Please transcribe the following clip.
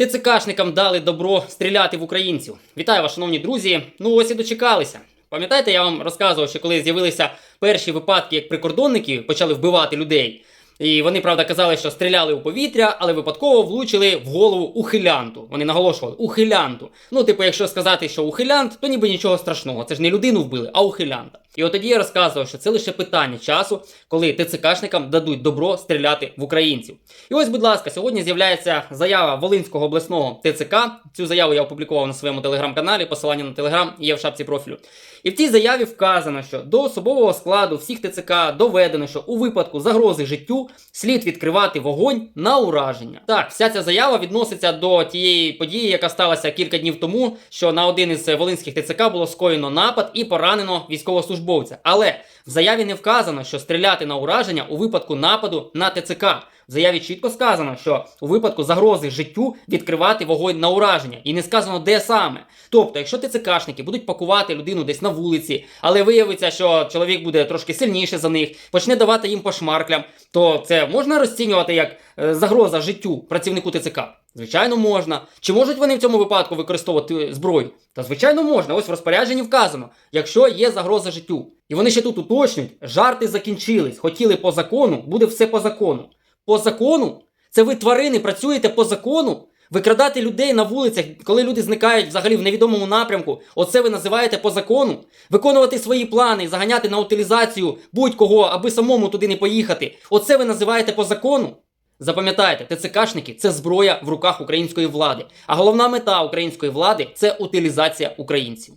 ТЦКшникам дали добро стріляти в українців. Вітаю вас, шановні друзі. Ну ось і дочекалися. Пам'ятаєте, я вам розказував, що коли з'явилися перші випадки, як прикордонники почали вбивати людей. І вони, правда, казали, що стріляли у повітря, але випадково влучили в голову ухилянту. Вони наголошували ухилянту. Ну, типу, якщо сказати, що ухилянт, то ніби нічого страшного. Це ж не людину вбили, а ухилянта. І от тоді я розказував, що це лише питання часу, коли ТЦКшникам дадуть добро стріляти в українців. І ось, будь ласка, сьогодні з'являється заява Волинського обласного ТЦК. Цю заяву я опублікував на своєму телеграм-каналі. Посилання на телеграм є в шапці профілю. І в цій заяві вказано, що до особового складу всіх ТЦК доведено, що у випадку загрози життю слід відкривати вогонь на ураження. Так, вся ця заява відноситься до тієї події, яка сталася кілька днів тому, що на один із волинських ТЦК було скоєно напад і поранено військовослужбовця. Але в заяві не вказано, що стріляти на ураження у випадку нападу на ТЦК. В заяві чітко сказано, що у випадку загрози життю відкривати вогонь на ураження, і не сказано, де саме. Тобто, якщо ТЦКшники будуть пакувати людину десь на вулиці, але виявиться, що чоловік буде трошки сильніше за них, почне давати їм по шмарклям, то це можна розцінювати як е, загроза життю працівнику ТЦК? Звичайно, можна. Чи можуть вони в цьому випадку використовувати зброю? Та звичайно можна. Ось в розпорядженні вказано, якщо є загроза життю. І вони ще тут уточнюють, жарти закінчились. Хотіли по закону, буде все по закону. По закону? Це ви тварини працюєте по закону? Викрадати людей на вулицях, коли люди зникають взагалі в невідомому напрямку, оце ви називаєте по закону? Виконувати свої плани, заганяти на утилізацію будь-кого, аби самому туди не поїхати. Оце ви називаєте по закону? Запам'ятайте, ТЦКшники це зброя в руках української влади. А головна мета української влади це утилізація українців.